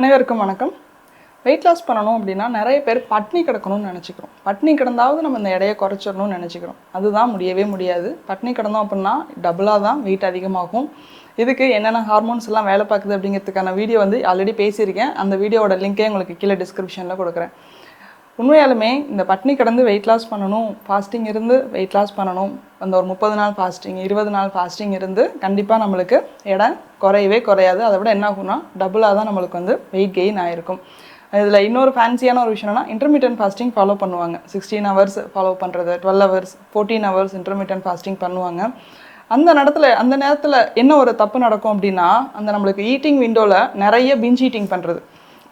அனைவருக்கும் வணக்கம். Wait loss பண்ணணும் அப்படின்னா நிறைய பேர் பட்னி கிடக்கணும்னு நினச்சிக்கிறோம். பட்னி கிடந்தாவது நம்ம இந்த எடையை குறைச்சிடணும்னு நினச்சிக்கிறோம். அதுதான் முடியவே முடியாது. பட்னி கிடந்தோம் அப்படின்னா டபுளாக தான் வெயிட் அதிகமாகும். இதுக்கு என்னென்ன ஹார்மோன்ஸ் எல்லாம் வேலை பார்க்குது அப்படிங்கிறதுக்கான வீடியோ வந்து ஆல்ரெடி பேசியிருக்கேன். அந்த வீடியோவோட லிங்கே உங்களுக்கு கீழே டிஸ்கிரிப்ஷனில் கொடுக்குறேன். உண்மையாலுமே இந்த பட்னி கிடந்து வெயிட் லாஸ் பண்ணணும் ஃபாஸ்டிங் இருந்து வெயிட் லாஸ் பண்ணணும் அந்த ஒரு முப்பது நாள் ஃபாஸ்டிங் இருபது நாள் ஃபாஸ்டிங் இருந்து கண்டிப்பாக நம்மளுக்கு எடை குறையவே குறையாது. அதை விட என்ன ஆகும்னா டபுளாக தான் நம்மளுக்கு வந்து வெயிட் கெயின் ஆயிருக்கும். இதில் இன்னொரு ஃபேன்சியான ஒரு விஷயம்னா இன்டர்மீடியன்ட் ஃபாஸ்டிங் ஃபாலோ பண்ணுவாங்க. சிக்ஸ்டீன் ஹவர்ஸ் ஃபாலோ பண்ணுறது twelve hours fourteen hours intermittent fasting பண்ணுவாங்க. அந்த நேரத்தில் அந்த நேரத்தில் என்ன ஒரு தப்பு நடக்கும் அப்படின்னா அந்த நம்மளுக்கு ஈட்டிங் விண்டோவில் நிறைய பிஞ்ச் ஈட்டிங் பண்ணுறது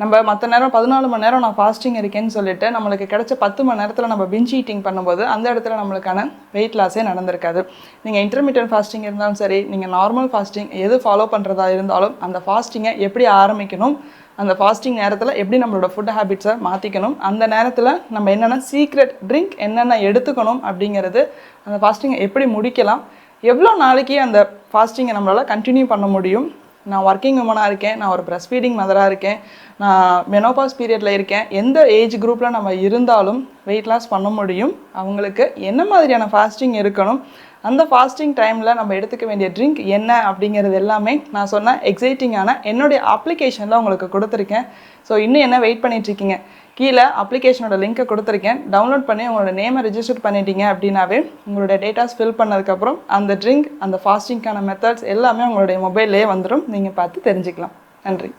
நம்ம மற்ற நேரம் பதினாலு மணி நேரம் நான் ஃபாஸ்டிங் இருக்கேன்னு சொல்லிட்டு நம்மளுக்கு கிடைச்ச பத்து மணி நேரத்தில் நம்ம பிஞ்ச் ஈட்டிங் பண்ணும்போது அந்த இடத்துல நம்மளுக்கான வெயிட் லாஸே நடந்திருக்காது. நீங்கள் இன்டர்மீடியட் ஃபாஸ்டிங் இருந்தாலும் சரி நீங்கள் நார்மல் ஃபாஸ்டிங் எது ஃபாலோ பண்ணுறதா இருந்தாலும் அந்த ஃபாஸ்டிங்கை எப்படி ஆரம்பிக்கணும் அந்த ஃபாஸ்டிங் நேரத்தில் எப்படி நம்மளோட ஃபுட் ஹேபிட்ஸை மாற்றிக்கணும் அந்த நேரத்தில் நம்ம என்னென்ன சீக்ரெட் ட்ரிங்க் என்னென்ன எடுத்துக்கணும் அப்படிங்கிறது அந்த ஃபாஸ்டிங்கை எப்படி முடிக்கலாம் எவ்வளோ நாளைக்கு அந்த ஃபாஸ்டிங்கை நம்மளால் கண்டினியூ பண்ண முடியும் நான் ஒர்க்கிங் உமனாக இருக்கேன் நான் ஒரு பிரஸ்ட் ஃபீடிங் மதராக இருக்கேன் நான் மெனோபாஸ் பீரியடில் இருக்கேன். எந்த ஏஜ் குரூப்பில் நம்ம இருந்தாலும் வெயிட் லாஸ் பண்ண முடியும். அவங்களுக்கு என்ன மாதிரியான ஃபாஸ்டிங் இருக்கணும்? அந்த ஃபாஸ்டிங் டைமில் நம்ம எடுத்துக்க வேண்டிய ட்ரிங்க் என்ன அப்படிங்கிறது எல்லாமே நான் சொன்ன எக்ஸைட்டிங்கான என்னுடைய அப்ளிகேஷனில் உங்களுக்கு கொடுத்துருக்கேன். ஸோ இன்னும் என்ன வெயிட் பண்ணிகிட்ருக்கீங்க கீழே அப்ளிகேஷனோட லிங்க்கை கொடுத்துருக்கேன். டவுன்லோட் பண்ணி உங்களோட நேமை ரிஜிஸ்டர் பண்ணிட்டீங்க அப்படின்னாவே உங்களோட டேட்டாஸ் ஃபில் பண்ணதுக்கப்புறம் அந்த ட்ரிங்க் அந்த ஃபாஸ்டிங்க்கான மெத்தட்ஸ் எல்லாமே உங்களுடைய மொபைல்லே வந்துடும் நீங்கள் பார்த்து தெரிஞ்சுக்கலாம். நன்றி.